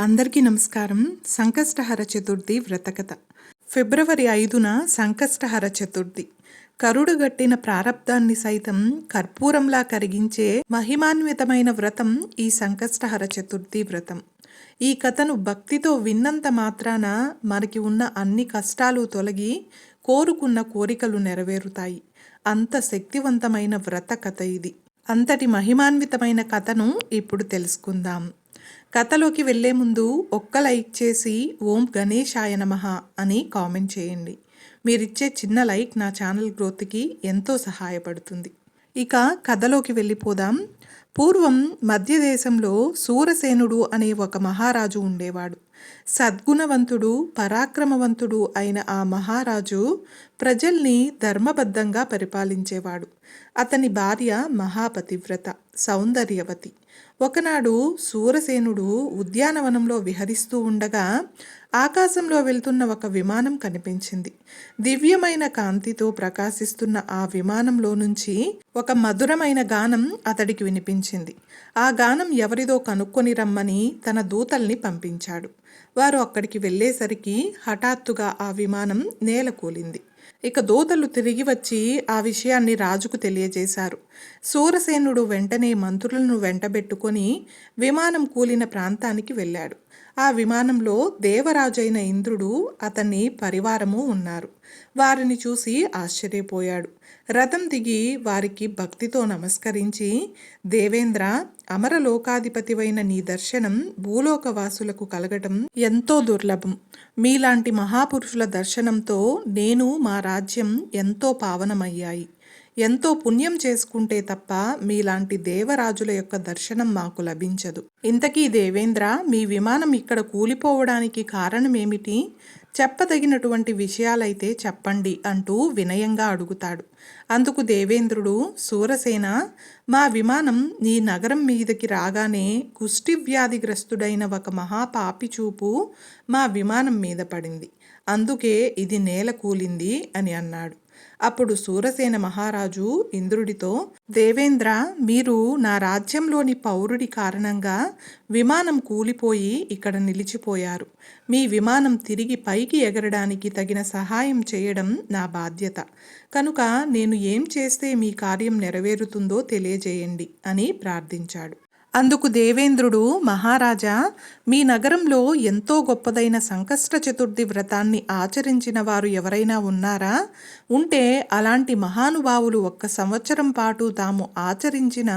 అందరికీ నమస్కారం. సంకష్టహర చతుర్థి వ్రతకథ. ఫిబ్రవరి ఐదున సంకష్టహర చతుర్థి. కరుడు గట్టిన ప్రారబ్ధాన్ని సైతం కర్పూరంలా కరిగించే మహిమాన్వితమైన వ్రతం ఈ సంకష్టహర చతుర్థి వ్రతం. ఈ కథను భక్తితో విన్నంత మాత్రాన మనకి ఉన్న అన్ని కష్టాలు తొలగి కోరుకున్న కోరికలు నెరవేరుతాయి. అంత శక్తివంతమైన వ్రత కథ ఇది. అంతటి మహిమాన్వితమైన కథను ఇప్పుడు తెలుసుకుందాం. కథలోకి వెళ్ళే ముందు ఒక్క లైక్ చేసి ఓం గణేశాయ నమః అని కామెంట్ చేయండి. మీరిచ్చే చిన్న లైక్ నా ఛానల్ గ్రోత్కి ఎంతో సహాయపడుతుంది. ఇక కథలోకి వెళ్ళిపోదాం. పూర్వం మధ్యదేశంలో సూరసేనుడు అనే ఒక మహారాజు ఉండేవాడు. సద్గుణవంతుడు పరాక్రమవంతుడు అయిన ఆ మహారాజు ప్రజల్ని ధర్మబద్ధంగా పరిపాలించేవాడు. అతని భార్య మహాపతివ్రత సౌందర్యవతి. ఒకనాడు సూరసేనుడు ఉద్యానవనంలో విహరిస్తూ ఉండగా ఆకాశంలో వెళ్తున్న ఒక విమానం కనిపించింది. దివ్యమైన కాంతితో ప్రకాశిస్తున్న ఆ విమానంలో నుంచి ఒక మధురమైన గానం అతడికి వినిపించింది. ఆ గానం ఎవరిదో కనుక్కొని రమ్మని తన దూతల్ని పంపించాడు. వారు అక్కడికి వెళ్ళేసరికి హఠాత్తుగా ఆ విమానం నేలకూలింది ఇక దూతలు తిరిగి వచ్చి ఆ విషయాన్ని రాజుకు తెలియజేశారు. సూరసేనుడు వెంటనే మంత్రులను వెంటబెట్టుకొని విమానం కూలిన ప్రాంతానికి వెళ్ళాడు. ఆ విమానంలో దేవరాజైన ఇంద్రుడు అతన్ని పరివారము ఉన్నారు. వారిని చూసి ఆశ్చర్యపోయాడు. రథం దిగి వారికి భక్తితో నమస్కరించి దేవేంద్ర అమరలోకాధిపతివైన నీ దర్శనం భూలోకవాసులకు కలగటం ఎంతో దుర్లభం. మీలాంటి మహాపురుషుల దర్శనంతో నేను మా రాజ్యం ఎంతో పావనమయ్యాయి. ఎంతో పుణ్యం చేసుకుంటే తప్ప మీలాంటి దేవరాజుల యొక్క దర్శనం మాకు లభించదు. ఇంతకీ దేవేంద్ర మీ విమానం ఇక్కడ కూలిపోవడానికి కారణమేమిటి? చెప్పదగినటువంటి విషయాలైతే చెప్పండి అంటూ వినయంగా అడుగుతాడు. అందుకు దేవేంద్రుడు సూరసేన మా విమానం నీ నగరం మీదకి రాగానే కుష్టి వ్యాధిగ్రస్తుడైన ఒక మహాపాపి చూపు మా విమానం మీద పడింది. అందుకే ఇది నేల కూలింది అని అన్నాడు. అప్పుడు సూరసేన మహారాజు ఇంద్రుడితో దేవేంద్ర మీరు నా రాజ్యంలోని పౌరుడి కారణంగా విమానం కూలిపోయి ఇక్కడ నిలిచిపోయారు. మీ విమానం తిరిగి పైకి ఎగరడానికి తగిన సహాయం చేయడం నా బాధ్యత. కనుక నేను ఏం చేస్తే మీ కార్యం నెరవేరుతుందో తెలియజేయండి అని ప్రార్థించాడు. అందుకు దేవేంద్రుడు మహారాజా మీ నగరంలో ఎంతో గొప్పదైన సంకష్ట చతుర్థి వ్రతాన్ని ఆచరించిన వారు ఎవరైనా ఉన్నారా? ఉంటే అలాంటి మహానుభావులు ఒక్క సంవత్సరం పాటు తాము ఆచరించిన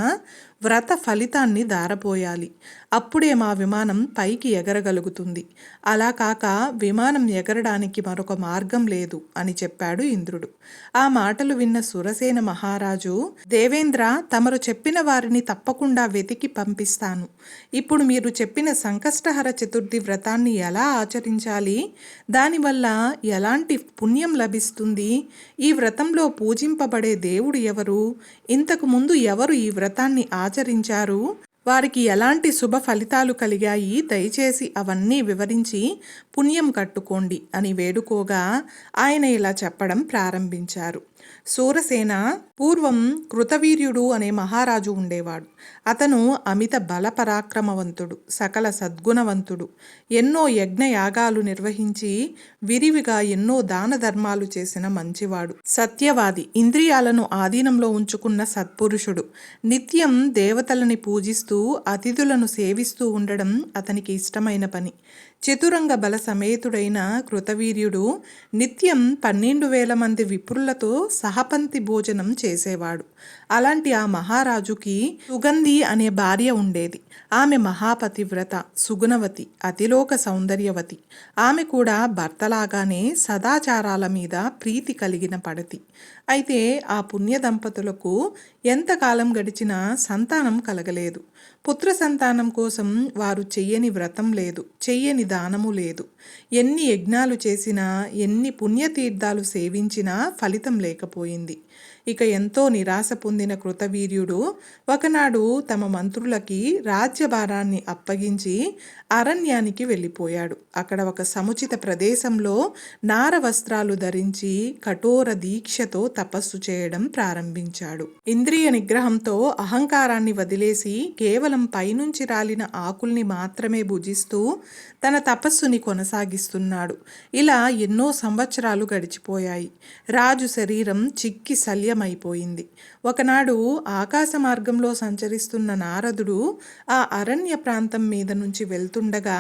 వ్రత ఫలితాన్ని దారపోయాలి అప్పుడే మా విమానం పైకి ఎగరగలుగుతుంది. అలా కాక విమానం ఎగరడానికి మరొక మార్గం లేదు అని చెప్పాడు ఇంద్రుడు. ఆ మాటలు విన్న సురసేన మహారాజు దేవేంద్ర తమరు చెప్పిన వారిని తప్పకుండా వెతికి పంపిస్తాను. ఇప్పుడు మీరు చెప్పిన సంకష్టహర చతుర్థి వ్రతాన్ని ఎలా ఆచరించాలి? దానివల్ల ఎలాంటి పుణ్యం లభిస్తుంది? ఈ వ్రతంలో పూజింపబడే దేవుడు ఎవరు? ఇంతకు ముందు ఎవరు ఈ వ్రతాన్ని ఆచరించారు. వారికి ఎలాంటి శుభ ఫలితాలు కలిగాయి దయచేసి అవన్నీ వివరించి పుణ్యం కట్టుకోండి అని వేడుకోగా ఆయన ఇలా చెప్పడం ప్రారంభించారు. సూరసేన పూర్వం కృతవీర్యుడు అనే మహారాజు ఉండేవాడు. అతను అమిత బల పరాక్రమవంతుడు సకల సద్గుణవంతుడు. ఎన్నో యజ్ఞయాగాలు నిర్వహించి విరివిగా ఎన్నో దాన ధర్మాలు చేసిన మంచివాడు. సత్యవాది ఇంద్రియాలను ఆధీనంలో ఉంచుకున్న సత్పురుషుడు. నిత్యం దేవతలని పూజిస్తూ అతిథులను సేవిస్తూ ఉండడం అతనికి ఇష్టమైన పని. చతురంగ బల సమేతుడైన కృతవీర్యుడు నిత్యం పన్నెండు వేల మంది విప్రులతో సహపంతి భోజనం చేసేవాడు. అలాంటి ఆ మహారాజుకి సుగంధి అనే భార్య ఉండేది. ఆమె మహాపతివ్రత సుగుణవతి అతిలోక సౌందర్యవతి. ఆమె కూడా భర్తలాగానే సదాచారాల మీద ప్రీతి కలిగిన పడతి. అయితే ఆ పుణ్య దంపతులకు ఎంతకాలం గడిచినా సంతానం కలగలేదు. పుత్ర సంతానం కోసం వారు చెయ్యని వ్రతం లేదు చెయ్యని దానము లేదు. ఎన్ని యజ్ఞాలు చేసినా ఎన్ని పుణ్యతీర్థాలు సేవించినా ఫలితం లేకపోయింది. ఇక ఎంతో నిరాశ పొందిన కృతవీర్యుడు ఒకనాడు తమ మంత్రులకి రాజ్యభారాన్ని అప్పగించి అరణ్యానికి వెళ్ళిపోయాడు. అక్కడ ఒక సముచిత ప్రదేశంలో నార వస్త్రాలు ధరించి కఠోర దీక్షతో తపస్సు చేయడం ప్రారంభించాడు. ఇంద్రియ నిగ్రహంతో అహంకారాన్ని వదిలేసి కేవలం పైనుంచి రాలిన ఆకుల్ని మాత్రమే భుజిస్తూ తన తపస్సుని కొనసాగిస్తున్నాడు. ఇలా ఎన్నో సంవత్సరాలు గడిచిపోయాయి. రాజు శరీరం చిక్కి శల్యమైపోయింది ఒకనాడు ఆకాశ మార్గంలో సంచరిస్తున్న నారదుడు ఆ అరణ్య ప్రాంతం మీద నుంచి వెళ్తుండగా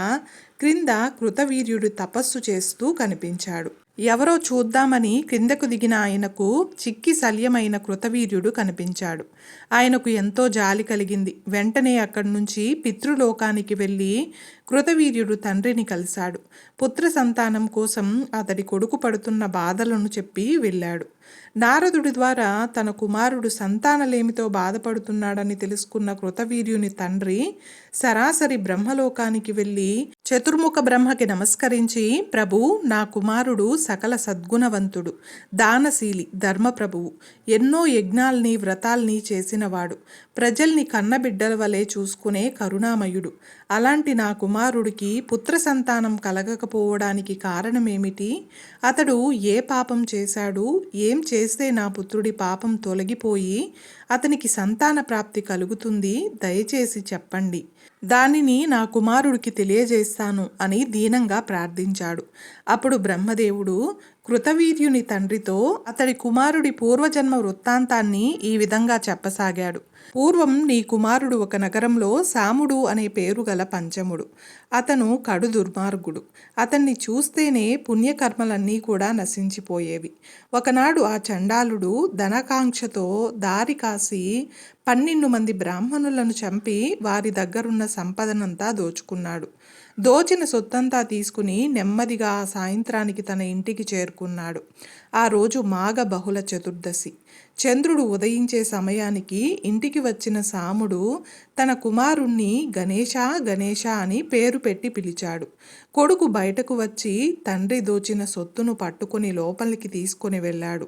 క్రింద కృతవీర్యుడు తపస్సు చేస్తూ కనిపించాడు. ఎవరో చూద్దామని క్రిందకు దిగిన ఆయనకు చిక్కి శల్యమైన కృతవీర్యుడు కనిపించాడు. ఆయనకు ఎంతో జాలి కలిగింది. వెంటనే అక్కడి నుంచి పితృలోకానికి వెళ్ళి కృతవీర్యుడు తండ్రిని కలిశాడు. పుత్ర సంతానం కోసం అతడి కొడుకు పడుతున్న బాధలను చెప్పి వెళ్ళాడు. నారదుడి ద్వారా తన కుమారుడు సంతానలేమితో బాధపడుతున్నాడని తెలుసుకున్న కృతవీర్యుని తండ్రి సరాసరి బ్రహ్మలోకానికి వెళ్ళి చతుర్ముఖ బ్రహ్మకి నమస్కరించి ప్రభు నా కుమారుడు సకల సద్గుణవంతుడు దానశీలి ధర్మప్రభువు ఎన్నో యజ్ఞాల్ని వ్రతాల్ని చేసినవాడు. ప్రజల్ని కన్నబిడ్డల వలె చూసుకునే కరుణామయుడు. అలాంటి నా కుమారుడికి పుత్ర సంతానం కలగకపోవడానికి కారణమేమిటి? అతడు ఏ పాపం చేశాడు? ఏం చేస్తే నా పుత్రుడి పాపం తొలగిపోయి అతనికి సంతాన ప్రాప్తి కలుగుతుంది? దయచేసి చెప్పండి. దానిని నా కుమారుడికి తెలియజేస్తాను అని దీనంగా ప్రార్థించాడు. అప్పుడు బ్రహ్మదేవుడు కృతవీర్యుని తండ్రితో అతడి కుమారుడి పూర్వజన్మ వృత్తాంతాన్ని ఈ విధంగా చెప్పసాగాడు. పూర్వం నీ కుమారుడు ఒక నగరంలో సాముడు అనే పేరు గల పంచముడు. అతను కడు దుర్మార్గుడు. అతన్ని చూస్తేనే పుణ్యకర్మలన్నీ కూడా నశించిపోయేవి. ఒకనాడు ఆ చండాలుడు ధనకాంక్షతో దారి కాసి పన్నెండు మంది బ్రాహ్మణులను చంపి వారి దగ్గరున్న సంపదనంతా దోచుకున్నాడు. దోచిన సొత్తంతా తీసుకుని నెమ్మదిగా ఆ సాయంత్రానికి తన ఇంటికి చేరుకున్నాడు. ఆ రోజు మాఘ బహుళ చతుర్దశి. చంద్రుడు ఉదయించే సమయానికి ఇంటికి వచ్చిన సాముడు తన కుమారుణ్ణి గణేష గణేష అని పేరు పెట్టి పిలిచాడు. కొడుకు బయటకు వచ్చి తండ్రి దోచిన సొత్తును పట్టుకుని లోపలికి తీసుకుని వెళ్ళాడు.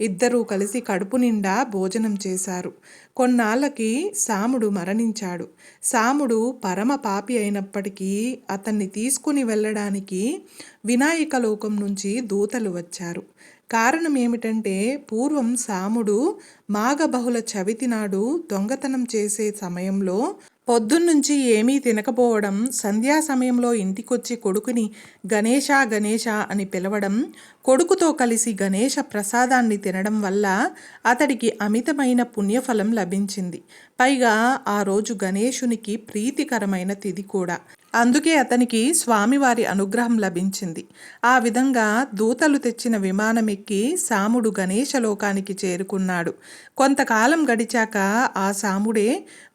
ఇద్దరూ కలిసి కడుపు నిండా భోజనం చేశారు. కొన్నాళ్ళకి సాముడు మరణించాడు. సాముడు పరమ పాపి అయినప్పటికీ అతన్ని తీసుకుని వెళ్ళడానికి వినాయక లోకం నుంచి దూతలు వచ్చారు. కారణం ఏమిటంటే పూర్వం సాముడు మాఘబహుళ చవితి నాడు దొంగతనం చేసే సమయంలో పొద్దున్నుంచి ఏమీ తినకపోవడం సంధ్యా సమయంలో ఇంటికొచ్చి కొడుకుని గణేష గణేష అని పిలవడం కొడుకుతో కలిసి గణేష ప్రసాదాన్ని తినడం వల్ల అతడికి అమితమైన పుణ్యఫలం లభించింది. పైగా ఆ రోజు గణేషునికి ప్రీతికరమైన తిది కూడా. అందుకే అతనికి స్వామివారి అనుగ్రహం లభించింది. ఆ విధంగా దూతలు తెచ్చిన విమానం ఎక్కి సాముడు గణేశలోకానికి చేరుకున్నాడు. కొంతకాలం గడిచాక ఆ సాముడే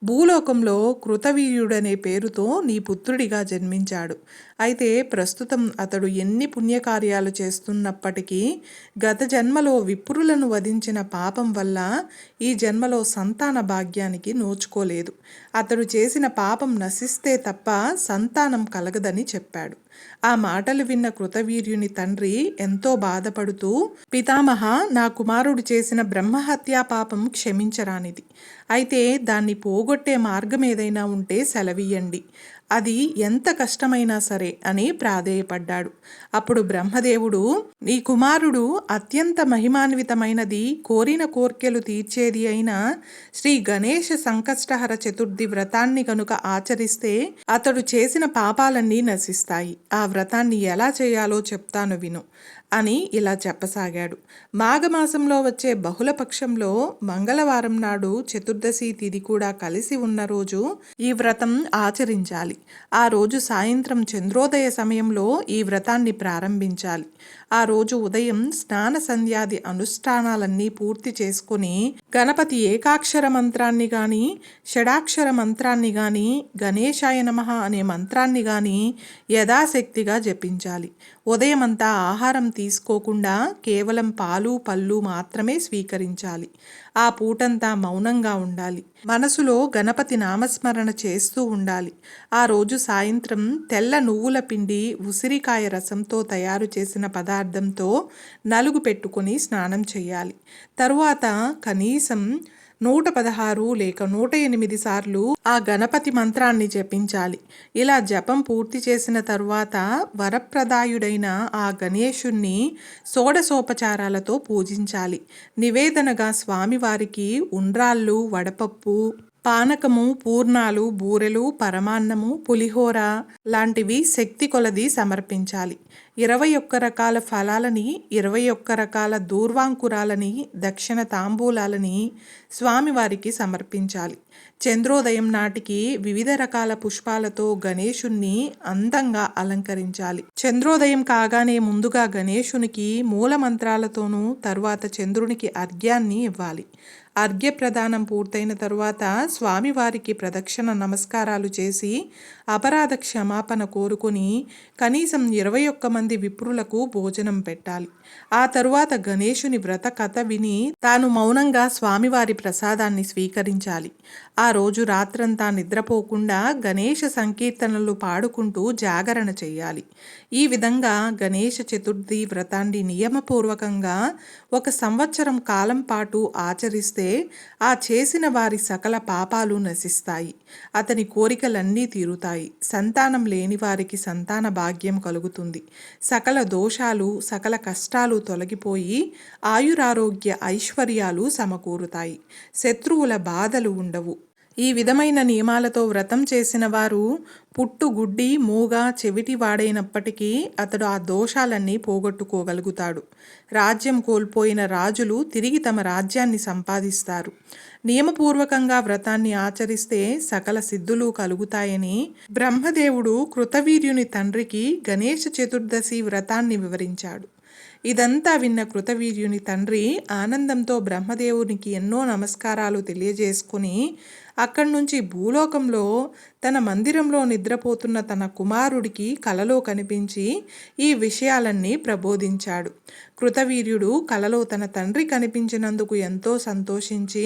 భూలోకంలో కృతవీర్యుడనే పేరుతో నీ పుత్రుడిగా జన్మించాడు. అయితే ప్రస్తుతం అతడు ఎన్ని పుణ్యకార్యాలు చేస్తున్నప్పటికీ గత జన్మలో విప్రులను వధించిన పాపం వల్ల ఈ జన్మలో సంతాన భాగ్యానికి నోచుకోలేదు. అతడు చేసిన పాపం నశిస్తే తప్ప సంత సంతానం కలగదని చెప్పాడు. ఆ మాటలు విన్న కృతవీర్యుని తండ్రి ఎంతో బాధపడుతూ పితామహ నా కుమారుడు చేసిన బ్రహ్మహత్యా పాపం క్షమించరానిది. అయితే దాన్ని పోగొట్టే మార్గం ఏదైనా ఉంటే సెలవీయండి అది ఎంత కష్టమైనా సరే అని ప్రాధేయపడ్డాడు. అప్పుడు బ్రహ్మదేవుడు నీ కుమారుడు అత్యంత మహిమాన్వితమైనది కోరిన కోర్కెలు తీర్చేది అయిన శ్రీ గణేష సంకష్టహర చతుర్థి వ్రతాన్ని కనుక ఆచరిస్తే అతడు చేసిన పాపాలన్నీ నశిస్తాయి. ఆ వ్రతాన్ని ఎలా చేయాలో చెప్తాను విను. అని ఇలా చెప్పసాగాడు. మాఘమాసంలో వచ్చే బహుళపక్షంలో మంగళవారం నాడు చతుర్దశి తిథి కూడా కలిసి ఉన్న రోజు ఈ వ్రతం ఆచరించాలి. ఆ రోజు సాయంత్రం చంద్రోదయ సమయంలో ఈ వ్రతాన్ని ప్రారంభించాలి. ఆ రోజు ఉదయం స్నాన సంధ్యాది అనుష్ఠానాలన్నీ పూర్తి చేసుకుని గణపతి ఏకాక్షర మంత్రాన్ని గాని షడాక్షర మంత్రాన్ని గాని గణేశాయ నమ అనే మంత్రాన్ని గాని యథాశక్తిగా జపించాలి. ఉదయమంతా ఆహారం తీసుకోకుండా కేవలం పాలు పళ్ళు మాత్రమే స్వీకరించాలి. ఆ పూటంతా మౌనంగా ఉండాలి. మనసులో గణపతి నామస్మరణ చేస్తూ ఉండాలి. ఆ రోజు సాయంత్రం తెల్ల నువ్వుల పిండి ఉసిరికాయ రసంతో తయారు చేసిన పదార్థంతో నలుగు పెట్టుకొని స్నానం చేయాలి. తరువాత కనీసం నూట పదహారు లేక నూట ఎనిమిది సార్లు ఆ గణపతి మంత్రాన్ని జపించాలి. ఇలా జపం పూర్తి చేసిన తరువాత వరప్రదాయుడైన ఆ గణేశుణ్ణి షోడశోపచారాలతో పూజించాలి. నివేదనగా స్వామివారికి ఉండ్రాళ్ళు వడపప్పు పానకము పూర్ణాలు బూరెలు పరమాన్నము పులిహోర లాంటివి శక్తి కొలది సమర్పించాలి. ఇరవై ఒక్క రకాల ఫలాలని ఇరవై ఒక్క రకాల దూర్వాంకురాలని దక్షిణ తాంబూలాలని స్వామివారికి సమర్పించాలి. చంద్రోదయం నాటికి వివిధ రకాల పుష్పాలతో గణేశుణ్ణి అందంగా అలంకరించాలి. చంద్రోదయం కాగానే ముందుగా గణేశునికి మూల మంత్రాలతోనూ తరువాత చంద్రునికి అర్ఘ్యాన్ని ఇవ్వాలి. అర్ఘ్య ప్రదానం పూర్తయిన తరువాత స్వామివారికి ప్రదక్షిణ నమస్కారాలు చేసి అపరాధ క్షమాపణ కోరుకొని కనీసం ఇరవై ఒక్క మంది విప్రులకు భోజనం పెట్టాలి. ఆ తరువాత గణేశుని వ్రత కథ విని తాను మౌనంగా స్వామివారి ప్రసాదాన్ని స్వీకరించాలి. ఆ రోజు రాత్రంతా నిద్రపోకుండా గణేష సంకీర్తనలు పాడుకుంటూ జాగరణ చేయాలి ఈ విధంగా గణేష చతుర్థి వ్రతాన్ని నియమపూర్వకంగా ఒక సంవత్సరం కాలం పాటు ఆచరిస్తే ఆ చేసిన వారి సకల పాపాలు నశిస్తాయి. అతని కోరికలన్నీ తీరుతాయి. సంతానం లేని వారికి సంతాన భాగ్యం కలుగుతుంది. సకల దోషాలు సకల కష్టాలు తొలగిపోయి ఆయురారోగ్య ఐశ్వర్యాలు సమకూరుతాయి. శత్రువుల బాధలు ఉండవు. ఈ విధమైన నియమాలతో వ్రతం చేసిన వారు పుట్టు గుడ్డి మూగ చెవిటి వాడైనప్పటికీ అతడు ఆ దోషాలన్నీ పోగొట్టుకోగలుగుతాడు. రాజ్యం కోల్పోయిన రాజులు తిరిగి తమ రాజ్యాన్ని సంపాదిస్తారు. నియమపూర్వకంగా వ్రతాన్ని ఆచరిస్తే సకల సిద్ధులు కలుగుతాయని బ్రహ్మదేవుడు కృతవీర్యుని తండ్రికి గణేష చతుర్దశి వ్రతాన్ని వివరించాడు. ఇదంతా విన్న కృతవీర్యుని తండ్రి ఆనందంతో బ్రహ్మదేవునికి ఎన్నో నమస్కారాలు తెలియజేసుకుని అక్కడి నుంచి భూలోకంలో తన మందిరంలో నిద్రపోతున్న తన కుమారుడికి కలలో కనిపించి ఈ విషయాలన్నీ ప్రబోధించాడు. కృతవీర్యుడు కలలో తన తండ్రి కనిపించినందుకు ఎంతో సంతోషించి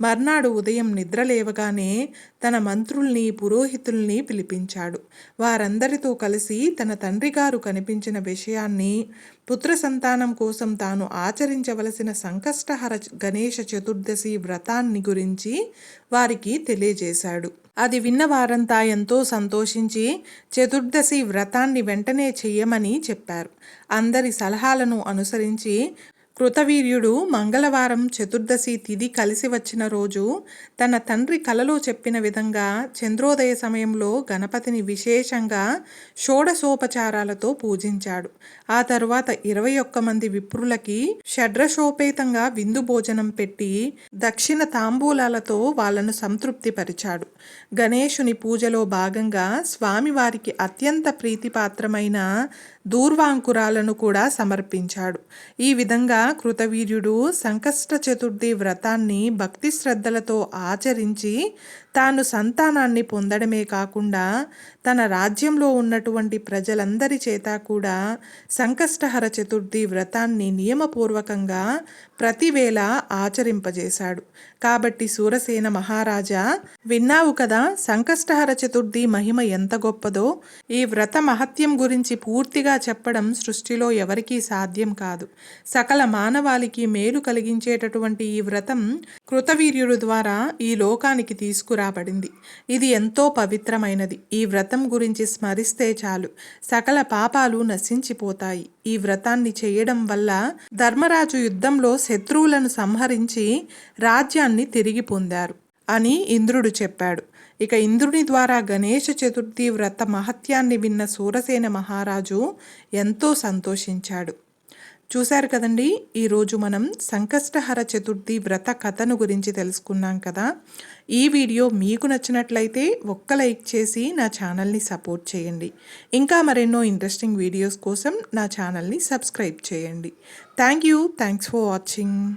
మర్నాడు ఉదయం నిద్రలేవగానే తన మంత్రుల్ని పురోహితుల్ని పిలిపించాడు. వారందరితో కలిసి తన తండ్రి గారు కనిపించిన విషయాన్ని పుత్ర సంతానం కోసం తాను ఆచరించవలసిన సంకష్టహర గణేష చతుర్దశి వ్రతాన్ని గురించి వారికి తెలియజేశాడు. అది విన్న వారంతా ఎంతో సంతోషించి చతుర్దశి వ్రతాన్ని వెంటనే చెయ్యమని చెప్పారు. అందరి సలహాలను అనుసరించి కృతవీర్యుడు మంగళవారం చతుర్దశి తిథి కలిసి వచ్చిన రోజు తన తండ్రి కలలో చెప్పిన విధంగా చంద్రోదయ సమయంలో గణపతిని విశేషంగా షోడశోపచారాలతో పూజించాడు. ఆ తరువాత ఇరవై ఒక్క మంది విప్రులకి షడ్రశోపేతంగా విందు భోజనం పెట్టి దక్షిణ తాంబూలాలతో వాళ్ళను సంతృప్తిపరిచాడు. గణేశుని పూజలో భాగంగా స్వామివారికి అత్యంత ప్రీతిపాత్రమైన దూర్వాంకురాలను కూడా సమర్పించాడు. ఈ విధంగా కృతవీర్యుడు సంకష్ట చతుర్థి వ్రతాన్ని భక్తి శ్రద్ధలతో ఆచరించి తాను సంతానాన్ని పొందడమే కాకుండా తన రాజ్యంలో ఉన్నటువంటి ప్రజలందరి చేత కూడా సంకష్టహర చతుర్థి వ్రతాన్ని నియమపూర్వకంగా ప్రతివేళ ఆచరింపజేశాడు. కాబట్టి సూరసేన మహారాజా విన్నావు కదా సంకష్టహర చతుర్థి మహిమ ఎంత గొప్పదో? ఈ వ్రత మహత్యం గురించి పూర్తిగా చెప్పడం సృష్టిలో ఎవరికీ సాధ్యం కాదు. సకల మానవాళికి మేలు కలిగించేటటువంటి ఈ వ్రతం కృతవీర్యుడు ద్వారా ఈ లోకానికి తీసుకురాబడింది. ఇది ఎంతో పవిత్రమైనది. ఈ వ్రతం గురించి స్మరిస్తే చాలు. సకల పాపాలు నశించిపోతాయి. ఈ వ్రతాన్ని చేయడం వల్ల ధర్మరాజు యుద్ధంలో శత్రువులను సంహరించి రాజ్యాన్ని తిరిగి పొందారు అని ఇంద్రుడు చెప్పాడు. ఇక ఇంద్రుని ద్వారా గణేష చతుర్థి వ్రత మహత్యాన్ని విన్న సూరసేన మహారాజు ఎంతో సంతోషించాడు. చూశారు కదండి ఈరోజు మనం సంకష్టహర చతుర్థి వ్రత కథను గురించి తెలుసుకున్నాం కదా. ఈ వీడియో మీకు నచ్చినట్లయితే ఒక్క లైక్ చేసి నా ఛానల్ని సపోర్ట్ చేయండి. ఇంకా మరెన్నో ఇంట్రెస్టింగ్ వీడియోస్ కోసం నా ఛానల్ని సబ్స్క్రైబ్ చేయండి. Thank you. Thanks for watching.